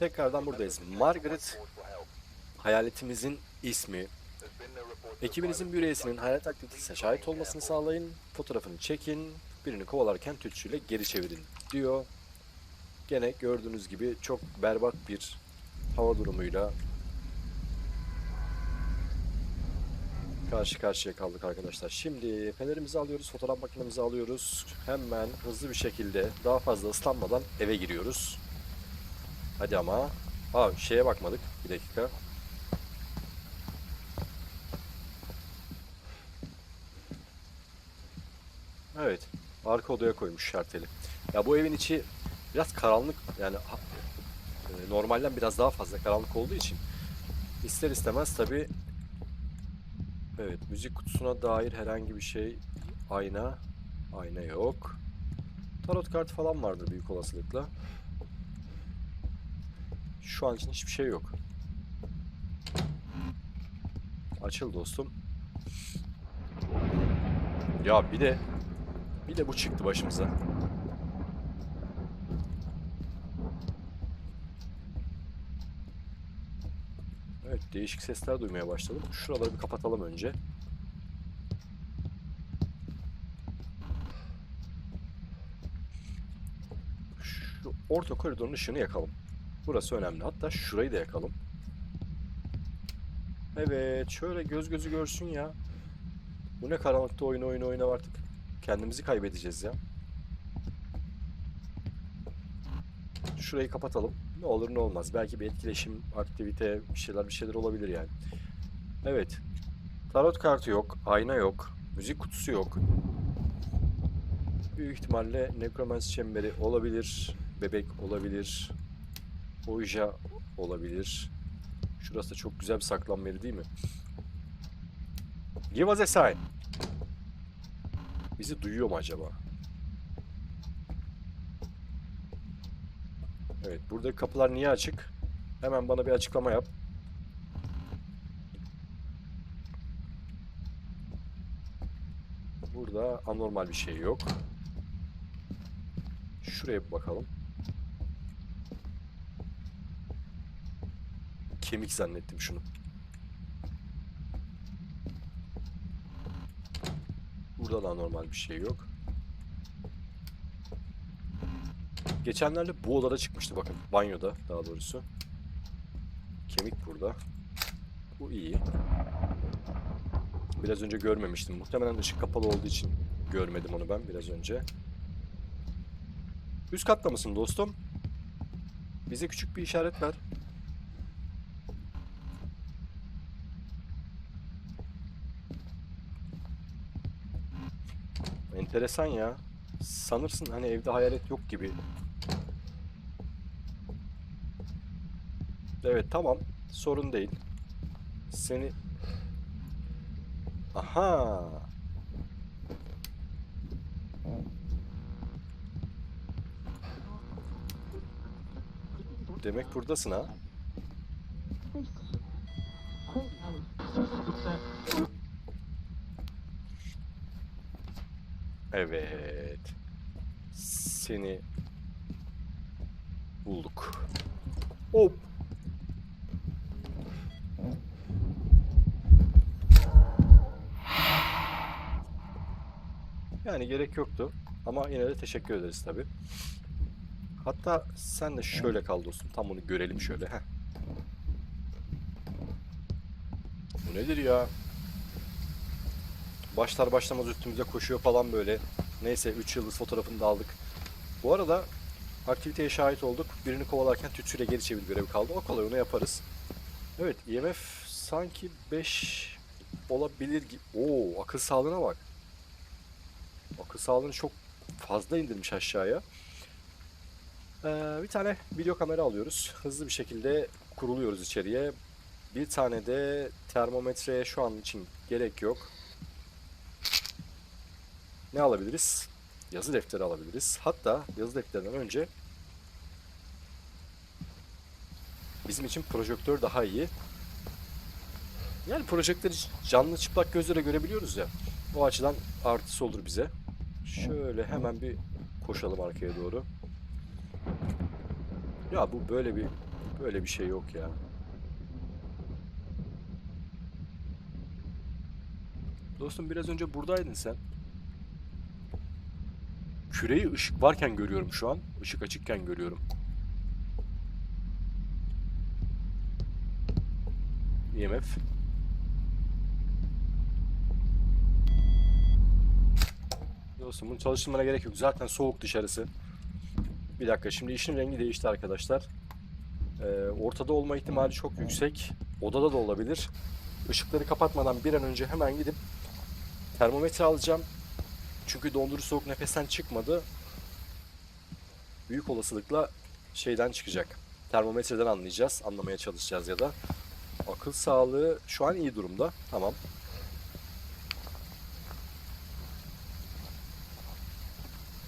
Tekrardan buradayız. Margaret hayaletimizin ismi. Ekibinizin bir üyesinin hayalet aktivitesine şahit olmasını sağlayın. Fotoğrafını çekin. Birini kovalarken tütsüyle geri çevirin diyor. Gene gördüğünüz gibi çok berbat bir hava durumuyla karşı karşıya kaldık arkadaşlar. Şimdi fenerimizi alıyoruz, fotoğraf makinemizi alıyoruz. Hemen hızlı bir şekilde daha fazla ıslanmadan eve giriyoruz. Hadi ama. Aa şeye bakmadık. Bir dakika. Evet. Arka odaya koymuş şarteli. Ya bu evin içi biraz karanlık yani e, normalden biraz daha fazla karanlık olduğu için ister istemez tabi Evet müzik kutusuna dair herhangi bir şey ayna ayna yok. Tarot kartı falan vardır büyük olasılıkla. Şu an için hiçbir şey yok. Açıl dostum. Ya bir de bir de bu çıktı başımıza. Evet değişik sesler duymaya başladım. Şuraları bir kapatalım önce. Orta koridorun ışığını yakalım. Burası önemli. Hatta şurayı da yakalım. Evet şöyle göz gözü görsün ya. Bu ne karanlıkta oyun oyun oyna artık. Kendimizi kaybedeceğiz ya. Şurayı kapatalım. Ne olur ne olmaz. Belki bir etkileşim, aktivite, bir şeyler bir şeyler olabilir yani. Evet. Tarot kartı yok, ayna yok, müzik kutusu yok. Büyük ihtimalle nekromansi çemberi olabilir, bebek olabilir, Ouija olabilir. Şurası da çok güzel bir saklanma yeri değil mi? Give us a sign. Bizi duyuyor mu acaba? Evet, buradaki kapılar niye açık? Hemen bana bir açıklama yap. Burada anormal bir şey yok. Şuraya bir bakalım. Kemik zannettim şunu. Burada da anormal bir şey yok. Geçenlerde bu odada çıkmıştı bakın. Banyoda daha doğrusu. Kemik burada. Bu iyi. Biraz önce görmemiştim. Muhtemelen ışık kapalı olduğu için görmedim onu ben biraz önce. Üst katta mısın dostum? Bize küçük bir işaret ver. Enteresan ya. Sanırsın hani evde hayalet yok gibi. Evet tamam. Sorun değil. Seni... Aha. Demek buradasın ha. Evet. Seni bulduk. Hop. Yani gerek yoktu. Ama yine de teşekkür ederiz tabi. Hatta sen de şöyle kal dostum. Tam onu görelim şöyle. Heh. Bu nedir ya? Başlar başlamaz üstümüze koşuyor falan böyle. Neyse 3 yıldız fotoğrafını da aldık. Bu arada aktiviteye şahit olduk. Birini kovalarken tütsüyle geri çevir görevi kaldı. O kolay onu yaparız. Evet IMF sanki 5 olabilir gibi. Oo akıl sağlığına bak. Akıl sağlığını çok fazla indirmiş aşağıya. Ee, bir tane video kamera alıyoruz. Hızlı bir şekilde kuruluyoruz içeriye. Bir tane de termometreye şu an için gerek yok. Ne alabiliriz? Yazı defteri alabiliriz. Hatta yazı defterinden önce bizim için projektör daha iyi. Yani projektörü canlı çıplak gözlere görebiliyoruz ya. O açıdan artısı olur bize. Şöyle hemen bir koşalım arkaya doğru. Ya bu böyle bir Böyle bir şey yok ya. Dostum biraz önce buradaydın sen. Küreyi ışık varken görüyorum şu an. Işık açıkken görüyorum. IMF. Dostum bunu çalıştırmana gerek yok. Zaten soğuk dışarısı. Bir dakika şimdi işin rengi değişti arkadaşlar. Ee, ortada olma ihtimali çok yüksek. Odada da olabilir. Işıkları kapatmadan bir an önce hemen gidip termometre alacağım. Çünkü dondurucu soğuk nefesten çıkmadı. Büyük olasılıkla şeyden çıkacak. Termometreden anlayacağız. Anlamaya çalışacağız ya da. Akıl sağlığı şu an iyi durumda. Tamam.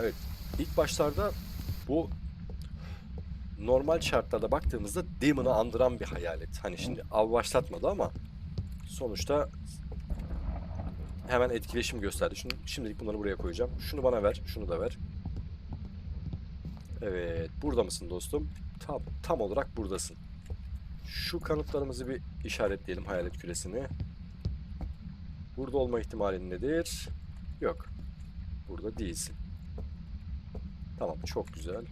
Evet. İlk başlarda bu normal şartlarda baktığımızda Demon'ı andıran bir hayalet. Hani şimdi av başlatmadı ama sonuçta hemen etkileşim gösterdi. Şimdi, şimdilik bunları buraya koyacağım. Şunu bana ver, şunu da ver. Evet, burada mısın dostum? Tam, tam olarak buradasın. Şu kanıtlarımızı bir işaretleyelim hayalet küresini. Burada olma ihtimalin nedir? Yok. Burada değilsin. Tamam, çok güzel.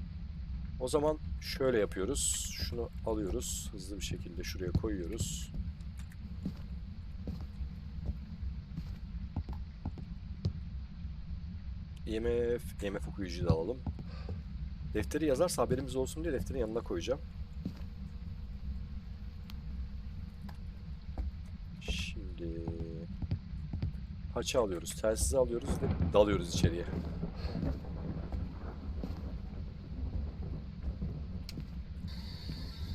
O zaman şöyle yapıyoruz. Şunu alıyoruz. Hızlı bir şekilde şuraya koyuyoruz. IMF, IMF okuyucuyu da alalım. Defteri yazarsa haberimiz olsun diye defterin yanına koyacağım. Şimdi haçı alıyoruz, telsizi alıyoruz ve dalıyoruz içeriye.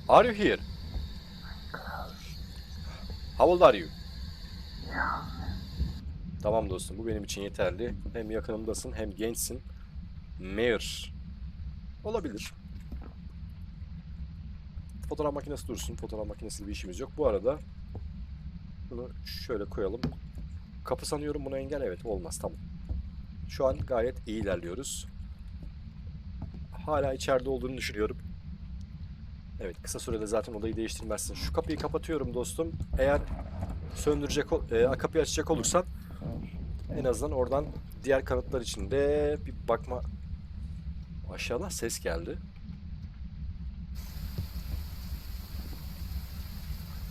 Are you here? How old are you? Tamam dostum bu benim için yeterli. Hem yakınımdasın hem gençsin. Mayor. Olabilir. Fotoğraf makinesi dursun. Fotoğraf makinesiyle bir işimiz yok. Bu arada bunu şöyle koyalım. Kapı sanıyorum buna engel. Evet olmaz tamam. Şu an gayet iyi ilerliyoruz. Hala içeride olduğunu düşünüyorum. Evet kısa sürede zaten odayı değiştirmezsin. Şu kapıyı kapatıyorum dostum. Eğer söndürecek, e, kapıyı açacak olursan en azından oradan diğer kanıtlar için de bir bakma. Aşağıdan ses geldi.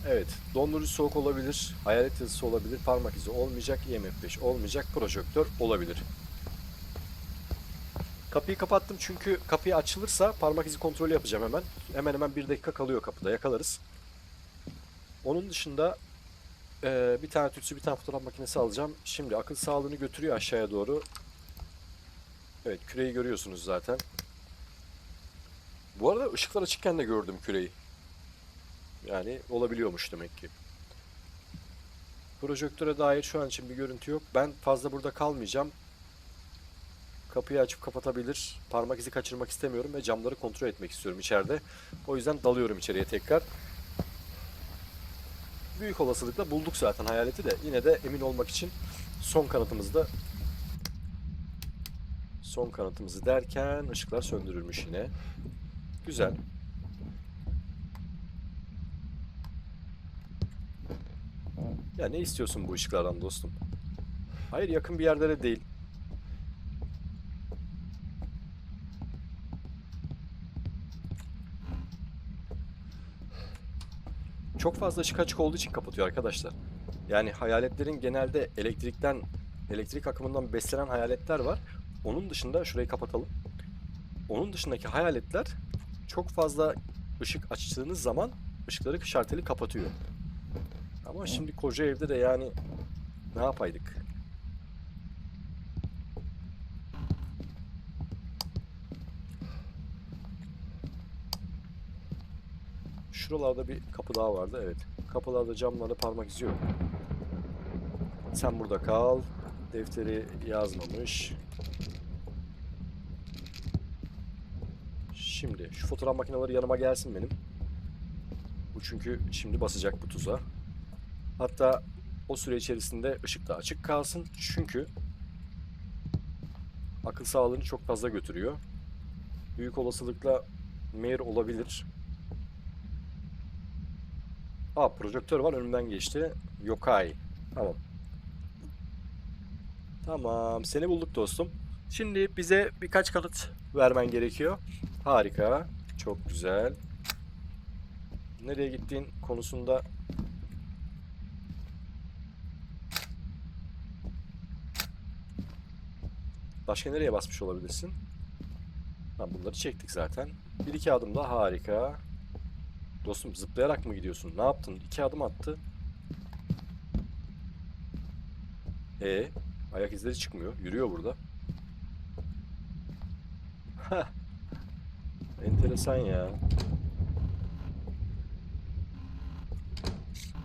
Evet, dondurucu soğuk olabilir, hayalet yazısı olabilir, parmak izi olmayacak, IMF 5 olmayacak, projektör olabilir. Kapıyı kapattım çünkü kapıyı açılırsa parmak izi kontrolü yapacağım hemen. Hemen hemen bir dakika kalıyor kapıda yakalarız. Onun dışında eee, bir tane tütsü bir tane fotoğraf makinesi alacağım. Şimdi akıl sağlığını götürüyor aşağıya doğru. Evet küreyi görüyorsunuz zaten. Bu arada ışıklar açıkken de gördüm küreyi. Yani olabiliyormuş demek ki. Projektöre dair şu an için bir görüntü yok. Ben fazla burada kalmayacağım. Kapıyı açıp kapatabilir. Parmak izi kaçırmak istemiyorum ve camları kontrol etmek istiyorum içeride. O yüzden dalıyorum içeriye tekrar. Büyük olasılıkla bulduk zaten hayaleti de. Yine de emin olmak için son kanıtımızda son kanıtımızı derken ışıklar söndürülmüş yine. Güzel. Ya ne istiyorsun bu ışıklardan dostum? Hayır yakın bir yerde de değil. Çok fazla ışık açık olduğu için kapatıyor arkadaşlar. Yani hayaletlerin genelde elektrikten, elektrik akımından beslenen hayaletler var. Onun dışında şurayı kapatalım. Onun dışındaki hayaletler çok fazla ışık açtığınız zaman ışıkları şarteli kapatıyor. Ama şimdi koca evde de yani ne yapaydık? Şuralarda bir kapı daha vardı evet. Kapılarda camlarda parmak izi yok. Sen burada kal. Defteri yazmamış. Şimdi şu fotoğraf makineleri yanıma gelsin benim. Bu çünkü şimdi basacak bu tuza. Hatta o süre içerisinde ışık da açık kalsın. Çünkü akıl sağlığını çok fazla götürüyor. Büyük olasılıkla mayor olabilir. Aa projektör var önümden geçti. Yokai. Tamam. Tamam seni bulduk dostum. Şimdi bize birkaç kanıt vermen gerekiyor. Harika. Çok güzel. Nereye gittiğin konusunda Başka nereye basmış olabilirsin? Ha, bunları çektik zaten. Bir iki adım daha harika. Dostum zıplayarak mı gidiyorsun? Ne yaptın? İki adım attı. E ayak izleri çıkmıyor. Yürüyor burada. Heh. Enteresan ya.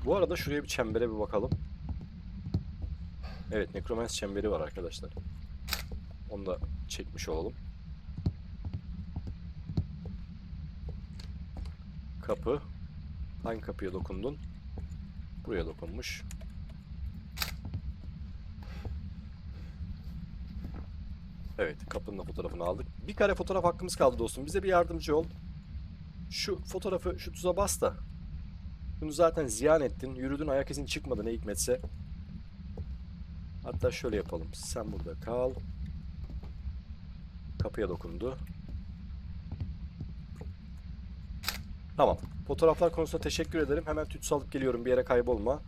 Bu arada şuraya bir çembere bir bakalım. Evet, Necromance çemberi var arkadaşlar. Onu da çekmiş olalım. Kapı. Hangi kapıya dokundun? Buraya dokunmuş. Evet, kapının da fotoğrafını aldık. Bir kare fotoğraf hakkımız kaldı dostum. Bize bir yardımcı ol. Şu fotoğrafı şu tuza bas da. Bunu zaten ziyan ettin. Yürüdün ayak izin çıkmadı ne hikmetse. Hatta şöyle yapalım. Sen burada kal. Kapıya dokundu. Tamam. Fotoğraflar konusunda teşekkür ederim. Hemen tütsü alıp geliyorum. Bir yere kaybolma.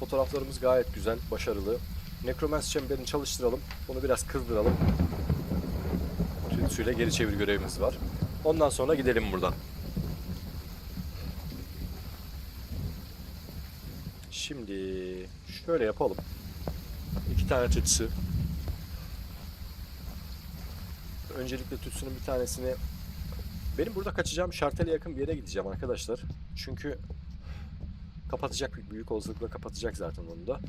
Fotoğraflarımız gayet güzel, başarılı. Necromancy çemberini çalıştıralım. Bunu biraz kızdıralım. Tütsüyle geri çevir görevimiz var. Ondan sonra gidelim buradan. Şimdi şöyle yapalım. İki tane tütsü. Öncelikle tütsünün bir tanesini benim burada kaçacağım şartele yakın bir yere gideceğim arkadaşlar. Çünkü kapatacak büyük olasılıkla kapatacak zaten onu da.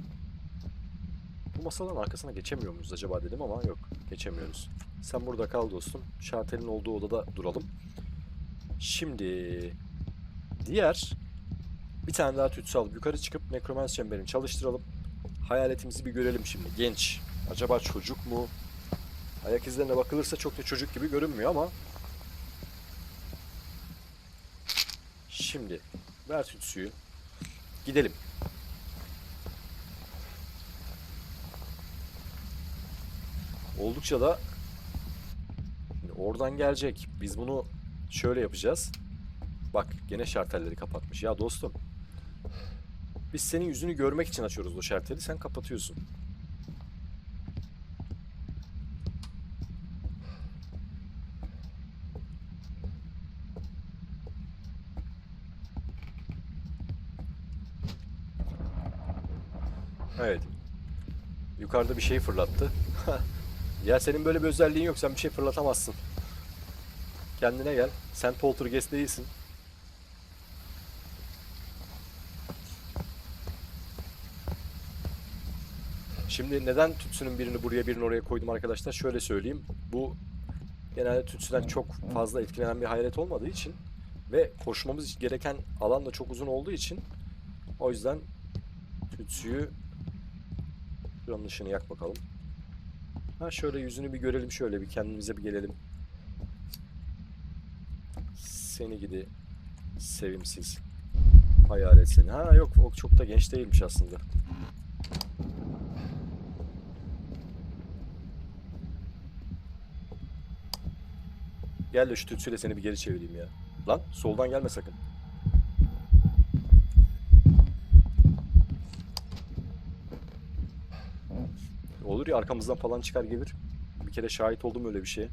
Bu masaların arkasına geçemiyor muyuz acaba dedim ama yok geçemiyoruz. Sen burada kal dostum. Şartelin olduğu odada duralım. Şimdi diğer bir tane daha tütsü alıp yukarı çıkıp nekromans çemberini çalıştıralım. Hayaletimizi bir görelim şimdi. Genç. Acaba çocuk mu? Ayak izlerine bakılırsa çok da çocuk gibi görünmüyor ama. Şimdi ver tütsüyü. Gidelim. Oldukça da oradan gelecek. Biz bunu şöyle yapacağız. Bak gene şartelleri kapatmış. Ya dostum. Biz senin yüzünü görmek için açıyoruz o şarteli. Sen kapatıyorsun. Evet. Yukarıda bir şey fırlattı. ya senin böyle bir özelliğin yok. Sen bir şey fırlatamazsın. Kendine gel. Sen poltergeist değilsin. Şimdi neden tütsünün birini buraya birini oraya koydum arkadaşlar? Şöyle söyleyeyim. Bu genelde tütsüden çok fazla etkilenen bir hayalet olmadığı için ve koşmamız gereken alan da çok uzun olduğu için o yüzden tütsüyü Şuranın ışığını yak bakalım. Ha şöyle yüzünü bir görelim şöyle bir kendimize bir gelelim. Seni gidi sevimsiz hayalet seni. Ha yok o çok da genç değilmiş aslında. Gel de şu tütsüyle seni bir geri çevireyim ya. Lan soldan gelme sakın. Olur ya arkamızdan falan çıkar gelir. Bir kere şahit oldum öyle bir şeye.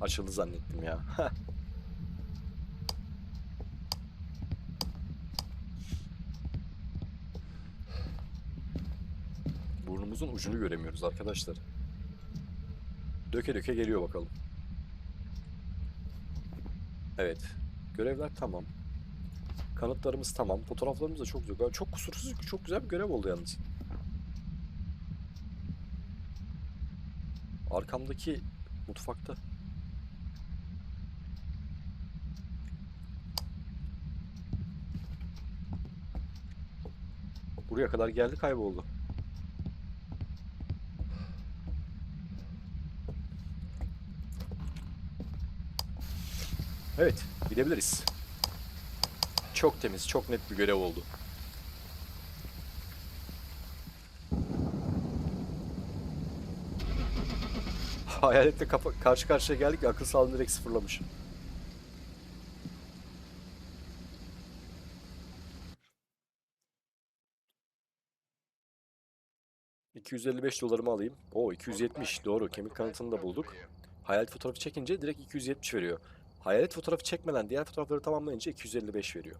Açıldı zannettim ya. Burnumuzun ucunu göremiyoruz arkadaşlar. Döke döke geliyor bakalım. Evet. Görevler tamam. Kanıtlarımız tamam. Fotoğraflarımız da çok güzel. Çok kusursuz, çok güzel bir görev oldu yalnız. Arkamdaki mutfakta. Buraya kadar geldi kayboldu. Evet, gidebiliriz. Çok temiz, çok net bir görev oldu. Hayaletle karşı karşıya geldik akıl sağlığını direkt sıfırlamış. ...255 dolarımı alayım. Oo 270 doğru kemik kanıtını da bulduk. Hayalet fotoğrafı çekince direkt 270 veriyor. Hayalet fotoğrafı çekmeden diğer fotoğrafları tamamlayınca 255 veriyor.